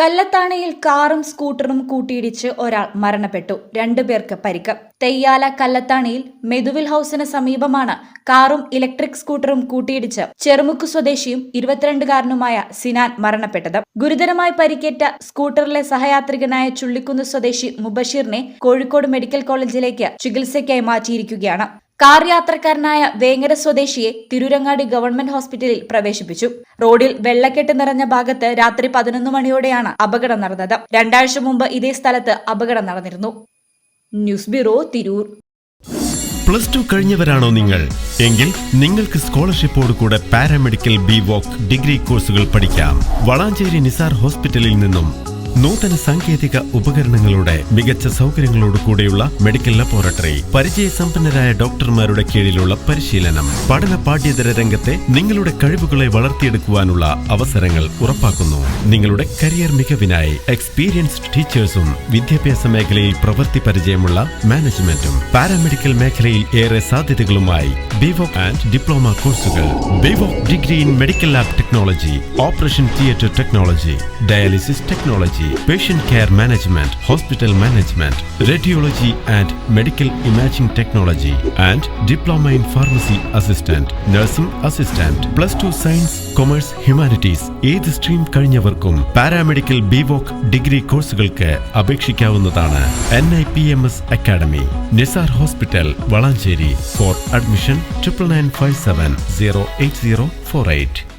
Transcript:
കല്ലത്താണിയിൽ കാറും സ്കൂട്ടറും കൂട്ടിയിടിച്ച് ഒരാൾ മരണപ്പെട്ടു. രണ്ടുപേർക്ക് പരിക്ക്. തെയ്യാല കല്ലത്താണിയിൽ മെതുവിൽ ഹൌസിന് സമീപമാണ് കാറും ഇലക്ട്രിക് സ്കൂട്ടറും കൂട്ടിയിടിച്ച് ചെറുമുക്ക് സ്വദേശിയും ഇരുപത്തിരണ്ടുകാരനുമായ സിനാൻ മരണപ്പെട്ടത്. ഗുരുതരമായി പരിക്കേറ്റ സ്കൂട്ടറിലെ സഹയാത്രികനായ ചുള്ളിക്കുന്ന് സ്വദേശി മുബഷീറിനെ കോഴിക്കോട് മെഡിക്കൽ കോളേജിലേക്ക് ചികിത്സയ്ക്കായി മാറ്റിയിരിക്കുകയാണ്. കാർ യാത്രക്കാരനായ വേങ്ങര സ്വദേശിയെ തിരൂരങ്ങാടി ഗവൺമെന്റ് ഹോസ്പിറ്റലിൽ പ്രവേശിപ്പിച്ചു. റോഡിൽ വെള്ളക്കെട്ട് നിറഞ്ഞ ഭാഗത്ത് രാത്രി പതിനൊന്ന് മണിയോടെയാണ് അപകടം നടന്നത്. രണ്ടാഴ്ച മുമ്പ് ഇതേ സ്ഥലത്ത് അപകടം നടന്നിരുന്നു. News bureau Tirur. Plus two കഴിഞ്ഞവരാണോ നിങ്ങൾ? എങ്കിൽ നിങ്ങൾക്ക് സ്കോളർഷിപ്പോട് കൂടെ പാരാമെഡിക്കൽ ബി വോക്ക് ഡിഗ്രി കോഴ്സുകൾ പഠിക്കാം. വളാഞ്ചേരി നിസാർ ഹോസ്പിറ്റലിൽ നിന്നും നൂതന സാങ്കേതിക ഉപകരണങ്ങളുടെ മികച്ച സൗകര്യങ്ങളോട് കൂടെയുള്ള മെഡിക്കൽ ലബോറട്ടറി പരിചയസമ്പന്നരായ ഡോക്ടർമാരുടെ കീഴിലുള്ള പരിശീലനം പഠന പാഠ്യേതര രംഗത്തെ നിങ്ങളുടെ കഴിവുകളെ വളർത്തിയെടുക്കുവാനുള്ള അവസരങ്ങൾ ഉറപ്പാക്കുന്നു. നിങ്ങളുടെ കരിയർ മികവിനായി എക്സ്പീരിയൻസ്ഡ് ടീച്ചേഴ്സും വിദ്യാഭ്യാസ മേഖലയിൽ പ്രവൃത്തി പരിചയമുള്ള മാനേജ്മെന്റും പാരാമെഡിക്കൽ മേഖലയിൽ ഏറെ സാധ്യതകളുമായി ബിവോക് ആൻഡ് ഡിപ്ലോമ കോഴ്സുകൾ BVoc degree in medical lab technology operation theatre technology dialysis technology patient care management hospital management radiology and medical imaging technology and diploma in pharmacy assistant nursing assistant plus two science commerce humanities ഏത് stream കഴിഞ്ഞവർക്കും paramedical BVoc degree കോഴ്സുകൾക്ക് അപേക്ഷിക്കാവുന്നതാണ്. N I P M S academy Nisar hospital Valanchery for admission triple nine five seven zero eight zero four eight